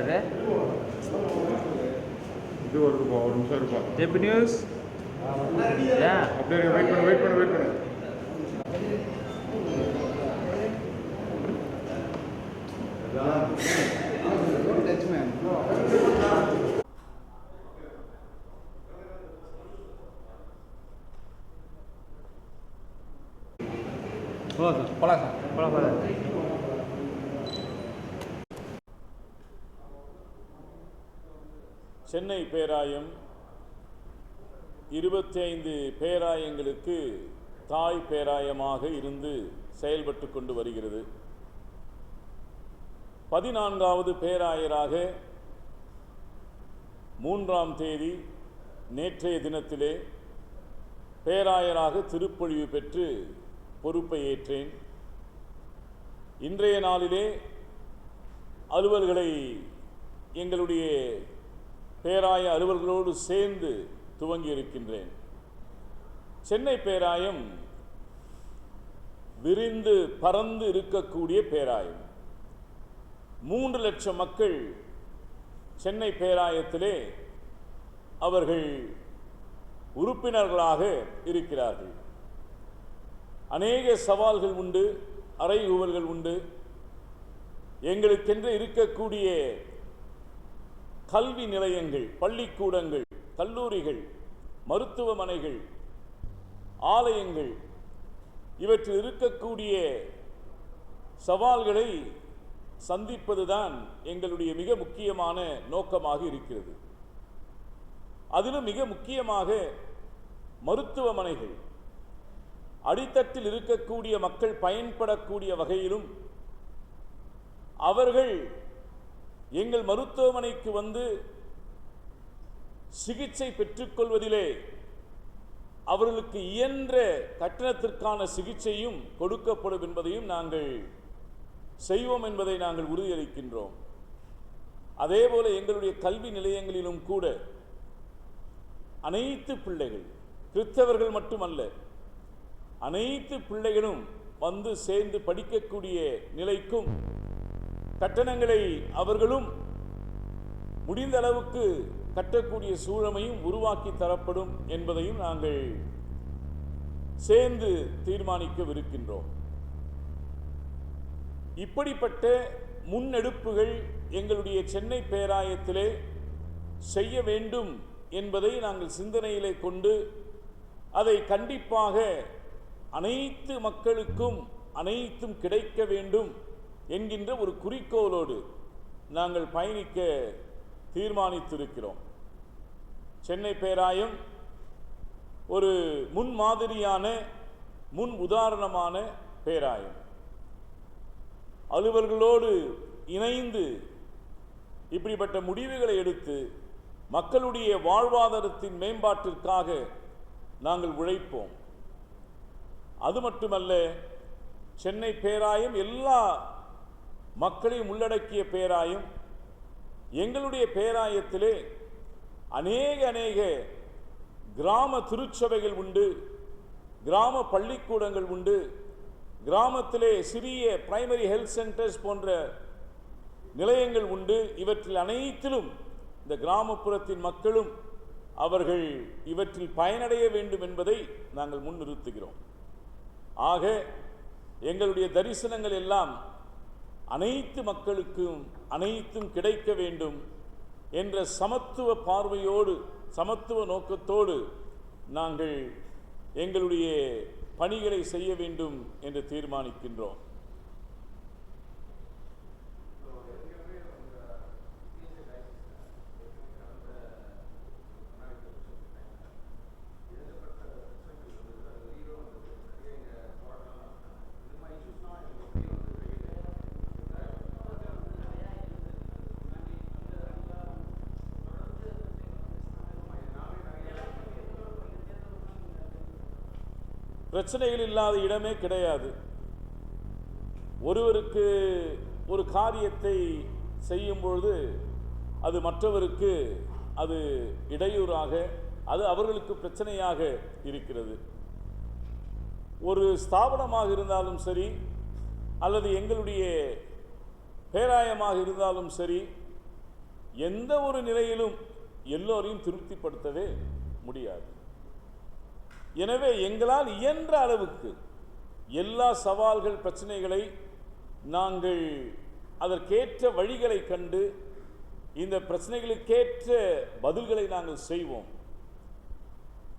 இது? இது வருதுப்பா ஒரு நிமிஷம் இருப்பா. ஜெப் நியூஸ் அப்படியே வெயிட் பண்ணு வெயிட் பண்ணு வெயிட் பண்ணு. சார் போலாம் சென்னை பேராயம் இருபத்தி ஐந்து பேராயங்களுக்கு தாய் பேராயமாக இருந்து செயல்பட்டு கொண்டு வருகிறது. பதினான்காவது பேராயராக மூன்றாம் தேதி நேற்றைய தினத்திலே பேராயராக திருப்பொழிவு பெற்று பொறுப்பை ஏற்றேன். இன்றைய நாளிலே அலுவல்களை எங்களுடைய பேராய அலுவல்களோடு சேர்ந்து துவங்கி இருக்கின்றேன் சென்னை பேராயம் விரிந்து பறந்து இருக்கக்கூடிய பேராயம். மூன்று லட்சம் மக்கள் சென்னை பேராயத்திலே அவர்கள் உறுப்பினர்களாக இருக்கிறார்கள். அநேக சவால்கள் உண்டு அறைகூவல்கள் உண்டு. எங்களுக்கென்று இருக்கக்கூடிய கல்வி நிலையங்கள் பள்ளிக்கூடங்கள் கல்லூரிகள் மருத்துவமனைகள் ஆலயங்கள் இவற்றில் இருக்கக்கூடிய சவால்களை சந்திப்பதுதான் எங்களுடைய மிக முக்கியமான நோக்கமாக இருக்கிறது. அதிலும் மிக முக்கியமாக மருத்துவமனைகள் அடித்தட்டில் இருக்கக்கூடிய மக்கள் பயன்படக்கூடிய வகையிலும் அவர்கள் எங்கள் மருத்துவமனைக்கு வந்து சிகிச்சை பெற்றுக்கொள்வதிலே அவர்களுக்கு இயன்ற கட்டணத்திற்கான சிகிச்சையும் கொடுக்கப்படும் என்பதையும் நாங்கள் செய்வோம் என்பதை நாங்கள் உறுதியளிக்கின்றோம். அதேபோல எங்களுடைய கல்வி நிலையங்களிலும் கூட அனைத்து பிள்ளைகள் கிறிஸ்தவர்கள் மட்டுமல்ல அனைத்து பிள்ளைகளும் வந்து சேர்ந்து படிக்கக்கூடிய நிலைக்கும் கட்டணங்களை அவர்களும் முடிந்த அளவுக்கு கட்டக்கூடிய சூழமையும் உருவாக்கி தரப்படும் என்பதையும் நாங்கள் சேர்ந்து தீர்மானிக்கவிருக்கின்றோம். இப்படிப்பட்ட முன்னெடுப்புகள் எங்களுடைய சென்னை பேராயத்திலே செய்ய வேண்டும் என்பதை நாங்கள் சிந்தனையிலே கொண்டு அதை கண்டிப்பாக அனைத்து மக்களுக்கும் அனைத்தும் கிடைக்க வேண்டும் என்கின்ற ஒரு குறிக்கோளோடு நாங்கள் பயணிக்க தீர்மானித்திருக்கிறோம். சென்னை பேராயம் ஒரு முன்மாதிரியான முன் உதாரணமான பேராயம். அலுவல்களோடு இணைந்து இப்படிப்பட்ட முடிவுகளை எடுத்து மக்களுடைய வாழ்வாதாரத்தின் மேம்பாட்டிற்காக நாங்கள் உழைப்போம். அது மட்டுமல்ல சென்னை பேராயம் எல்லா மக்களையும் உள்ளடக்கிய பேராயம். எங்களுடைய பேராயத்திலே அநேக அநேக கிராம திருச்சபைகள் உண்டு கிராம பள்ளிக்கூடங்கள் உண்டு. கிராமத்திலே சிறிய பிரைமரி ஹெல்த் சென்டர்ஸ் போன்ற நிலையங்கள் உண்டு. இவற்றில் அனைத்திலும் இந்த கிராமப்புறத்தின் மக்களும் அவர்கள் இவற்றில் பயனடைய வேண்டும் என்பதை நாங்கள் முன்னிறுத்துகிறோம். ஆக எங்களுடைய தரிசனங்கள் எல்லாம் அனைத்து மக்களுக்கும் அனைத்தும் கிடைக்க வேண்டும் என்ற சமத்துவ பார்வையோடு சமத்துவ நோக்கத்தோடு நாங்கள் எங்களுடைய பணிகளை செய்ய வேண்டும் என்று தீர்மானிக்கின்றோம். பிரச்சனைகள் இல்லாத இடமே கிடையாது. ஒருவருக்கு ஒரு காரியத்தை செய்யும் பொழுது அது மற்றவருக்கு அது இடையூறாக அது அவர்களுக்கு பிரச்சனையாக இருக்கிறது. ஒரு ஸ்தாபனமாக இருந்தாலும் சரி அல்லது எங்களுடைய பேராயமாக இருந்தாலும் சரி எந்த ஒரு நிலையிலும் எல்லோரையும் திருப்திப்படுத்தவே முடியாது. எனவே எங்களால் இயன்ற அளவுக்கு எல்லா சவால்கள் பிரச்சனைகளை நாங்கள் அதற்கேற்ற வழிகளை கண்டு இந்த பிரச்சனைகளுக்கேற்ற பதில்களை நாங்கள் செய்வோம்.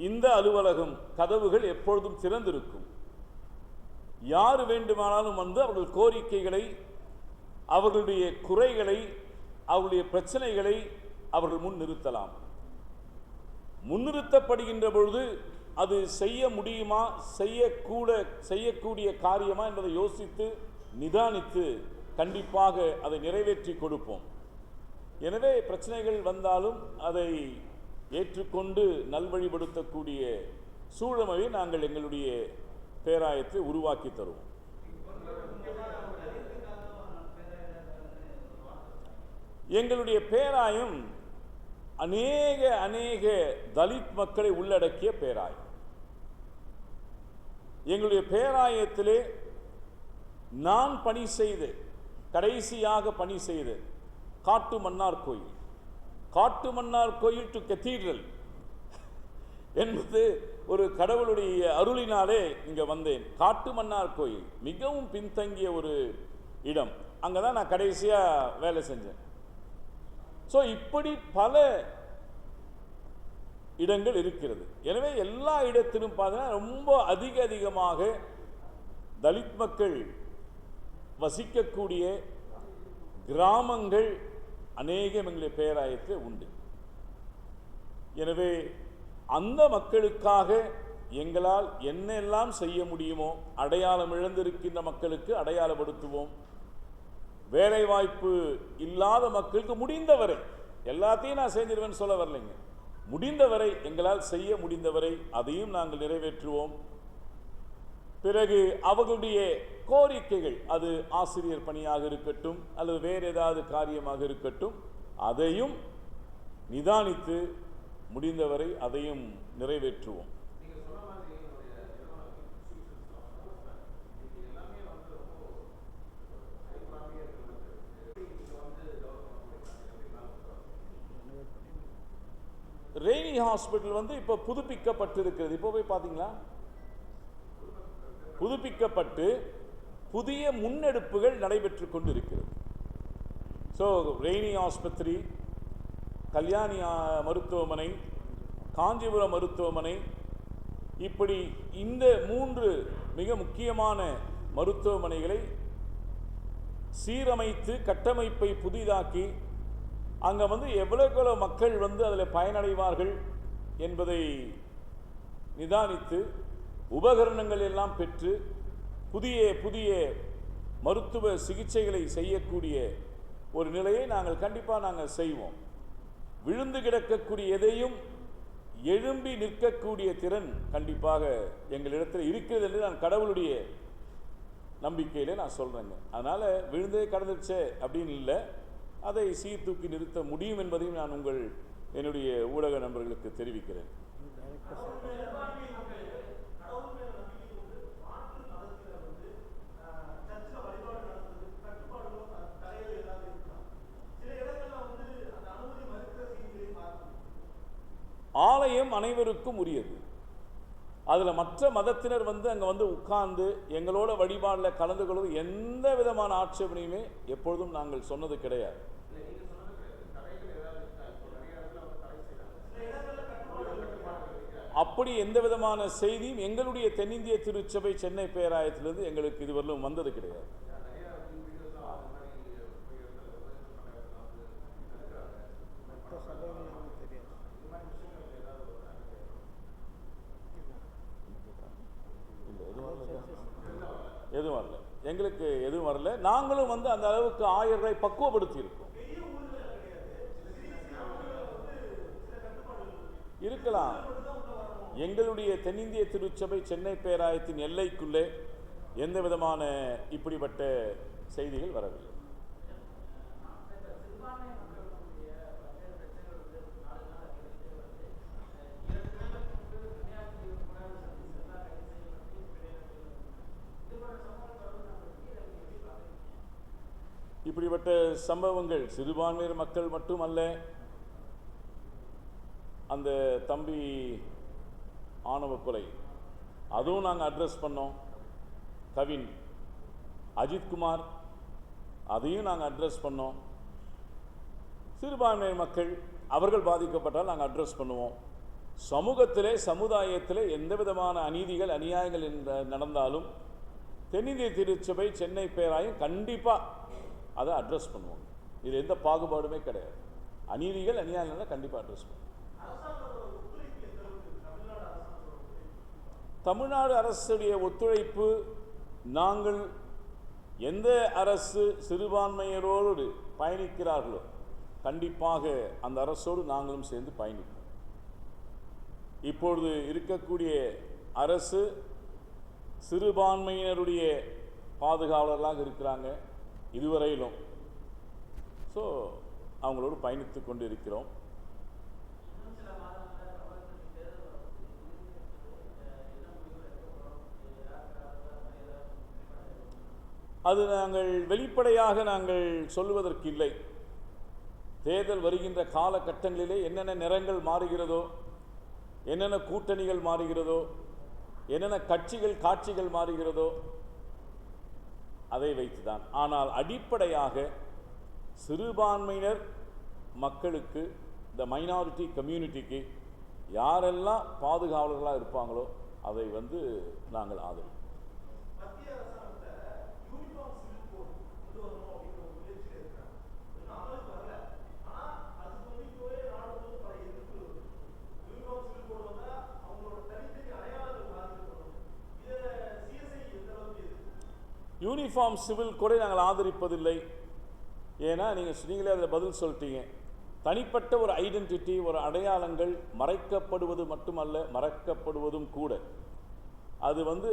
இந்த அலுவலகம் கதவுகள் எப்பொழுதும் திறந்திருக்கும். யார் வேண்டுமானாலும் வந்து அவர்கள் கோரிக்கைகளை அவர்களுடைய குறைகளை அவருடைய பிரச்சனைகளை அவர்கள் முன் நிறுத்தலாம் முன்னிறுத்தப்படுகின்ற பொழுது அது செய்ய முடியுமா? செய்யக்கூட செய்யக்கூடிய காரியமா என்பதை யோசித்து நிதானித்து கண்டிப்பாக அதை நிறைவேற்றி கொடுப்போம். எனவே பிரச்சனைகள் வந்தாலும் அதை ஏற்றுக்கொண்டு நல்வழிபடுத்தக்கூடிய சூழமையை நாங்கள் எங்களுடைய பேராயத்தை உருவாக்கி தருவோம். எங்களுடைய பேராயம் அநேக அநேக தலித் மக்களை உள்ளடக்கிய பேராயம் எங்களுடைய பேராயத்திலே நான் பணி செய்து கடைசியாக பணி செய்து காட்டு மன்னார் கோயில். காட்டு மன்னார் கோயில் டு கத்தீட்ரல் என்பது ஒரு கடவுளுடைய அருளினாலே இங்கே வந்தேன். காட்டு மன்னார் கோயில் மிகவும் பின்தங்கிய ஒரு இடம். அங்கே தான் நான் கடைசியாக வேலை செஞ்சேன். ஸோ இப்படி பல இடங்கள் இருக்கிறது. எனவே எல்லா இடத்திலும் பார்த்தீங்கன்னா ரொம்ப அதிக அதிகமாக தலித் மக்கள் வசிக்கக்கூடிய கிராமங்கள் அநேகம் எங்களுடைய பேராயத்தில் உண்டு. எனவே அந்த மக்களுக்காக எங்களால் என்னெல்லாம் செய்ய முடியுமோ அடையாளம் இழந்திருக்கின்ற மக்களுக்கு அடையாளப்படுத்துவோம். வேலைவாய்ப்பு இல்லாத மக்களுக்கு முடிந்தவரை எல்லாத்தையும் நான் செஞ்சிருவேன்னு சொல்ல வரலைங்க. முடிந்தவரை எங்களால் செய்ய முடிந்தவரை அதையும் நாங்கள் நிறைவேற்றுவோம். பிறகு அவர்களுடைய கோரிக்கைகள் அது ஆசிரியர் பணியாக இருக்கட்டும் அல்லது வேறு ஏதாவது காரியமாக இருக்கட்டும் அதையும் நிதானித்து முடிந்தவரை அதையும் நிறைவேற்றுவோம். ரெய்னி ஹாஸ்பிட்டல் வந்து இப்போ புதுப்பிக்கப்பட்டிருக்கிறது. இப்போ போய் பார்த்தீங்களா புதுப்பிக்கப்பட்டு புதிய முன்னெடுப்புகள் நடைபெற்று கொண்டிருக்கிறது. ஸோ ரெய்னி ஆஸ்பத்திரி கல்யாணி மருத்துவமனை காஞ்சிபுரம் மருத்துவமனை இப்படி இந்த மூன்று மிக முக்கியமான மருத்துவமனைகளை சீரமைத்து கட்டமைப்பை புதிதாக்கி அங்கே வந்து எவ்வளவுக்கு எவ்வளோ மக்கள் வந்து அதில் பயனடைவார்கள் என்பதை நிதானித்து உபகரணங்கள் எல்லாம் பெற்று புதிய புதிய மருத்துவ சிகிச்சைகளை செய்யக்கூடிய ஒரு நிலையை நாங்கள் கண்டிப்பாக நாங்கள் செய்வோம். விழுந்து கிடக்கக்கூடிய எதையும் எழும்பி நிற்கக்கூடிய திறன் கண்டிப்பாக எங்களிடத்தில் இருக்கிறது என்று நான் கடவுளுடைய நம்பிக்கையில் நான் சொல்கிறேங்க அதனால் விழுந்தே கடந்துருச்சே அப்படின்னு இல்லை. அதை சீர்தூக்கி நிறுத்த முடியும் என்பதையும் நான் உங்கள் என்னுடைய ஊடக நண்பர்களுக்கு தெரிவிக்கிறேன். ஆலயம் அனைவருக்கும் உரியது. அதில் மற்ற மதத்தினர் வந்து அங்கே வந்து உட்கார்ந்து எங்களோட வழிபாடில் கலந்து கொள்வது எந்த விதமான ஆட்சேபனையுமே எப்பொழுதும் நாங்கள் சொன்னது கிடையாது. அப்படி எந்த விதமான செய்தியும் எங்களுடைய தென்னிந்திய திருச்சபை சென்னை பேராயத்திலிருந்து எங்களுக்கு இதுவரையிலும் வந்தது கிடையாது. எதுவும் வரல. எங்களுக்கு எதுவும் வரல. நாங்களும் வந்து அந்த அளவுக்கு ஆயர்களை பக்குவப்படுத்தி இருக்கோம் இருக்கலாம். எங்களுடைய தென்னிந்திய திருச்சபை சென்னை பேராயத்தின் எல்லைக்குள்ளே எந்த விதமான இப்படிப்பட்ட செய்திகள் வரவில்லை. இப்படிப்பட்ட சம்பவங்கள் சிறுபான்மையினர் மக்கள் மட்டுமல்ல அந்த தம்பி ஆணவ கொலை. அதுவும் நாங்கள் அட்ரஸ் பண்ணோம். கவின் அஜித்குமார் அதையும் நாங்கள் அட்ரஸ் பண்ணோம். சிறுபான்மை மக்கள் அவர்கள் பாதிக்கப்பட்டால் நாங்கள் அட்ரஸ் பண்ணுவோம். சமூகத்திலே சமுதாயத்திலே எந்த விதமான அநீதிகள் அநியாயங்கள் என்ற- நடந்தாலும் தென்னிந்திய திருச்சபை சென்னை பேராயம் கண்டிப்பாக அதை அட்ரஸ் பண்ணுவோம். இது எந்த பாகுபாடுமே கிடையாது. அநீதிகள் அநியாயங்கள் கண்டிப்பாக அட்ரஸ் பண்ணுவோம். தமிழ்நாடு அரசுடைய ஒத்துழைப்பு நாங்கள் எந்த அரசு சிறுபான்மையரோடு பயணிக்கிறார்களோ கண்டிப்பாக அந்த அரசோடு நாங்களும் சேர்ந்து பயணிப்போம். இப்பொழுது இருக்கக்கூடிய அரசு சிறுபான்மையினருடைய பாதுகாவலர்களாக இருக்கிறாங்க இதுவரையிலும். ஸோ அவங்களோடு பயணித்து கொண்டு இருக்கிறோம் அது நாங்கள் வெளிப்படையாக நாங்கள் சொல்லுவதற்கு இல்லை தேர்தல் வருகின்ற காலகட்டங்களிலே என்னென்ன நிறங்கள் மாறுகிறதோ என்னென்ன கூட்டணிகள் மாறுகிறதோ என்னென்ன கட்சிகள் காட்சிகள் மாறுகிறதோ அதை வைத்துதான். ஆனால் அடிப்படையாக சிறுபான்மையினர் மக்களுக்கு இந்த மைனாரிட்டி கம்யூனிட்டிக்கு யாரெல்லாம் பாதுகாவலர்களாக இருப்பாங்களோ அதை வந்து நாங்கள் ஆதரிப்போம் மத்திய அரசாங்கத்தை யூனிஃபார்ம் சிவில் கோட் கொண்டு வரணும் அப்படிங்கிற ஒரு முயற்சியில் இருக்கிறாங்க இன்னும் அமலுக்கு வரல ஆனா அதுக்கு வந்து இப்போவே நாடு வந்து பல எதிர்ப்பு வருது யூனிஃபார்ம் சிவில் கோட் வந்தா அவங்களோட தனித்தனி அடையாளங்கள் பாதிக்கப்படும் இதை சிஎஸ்ஐ எந்த அளவுக்கு எதிர்ப்பு யூனிஃபார்ம் சிவில் கூட நாங்கள் ஆதரிப்பதில்லை. ஏன்னா நீங்கள் நீங்களே அதில் பதில் சொல்லிட்டீங்க. தனிப்பட்ட ஒரு ஐடென்டிட்டி ஒரு அடையாளங்கள் மறைக்கப்படுவது மட்டுமல்ல மறக்கப்படுவதும் கூட. அது வந்து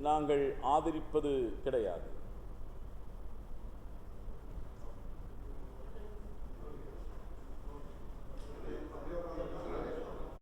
நாங்கள் ஆதரிப்பது கிடையாது.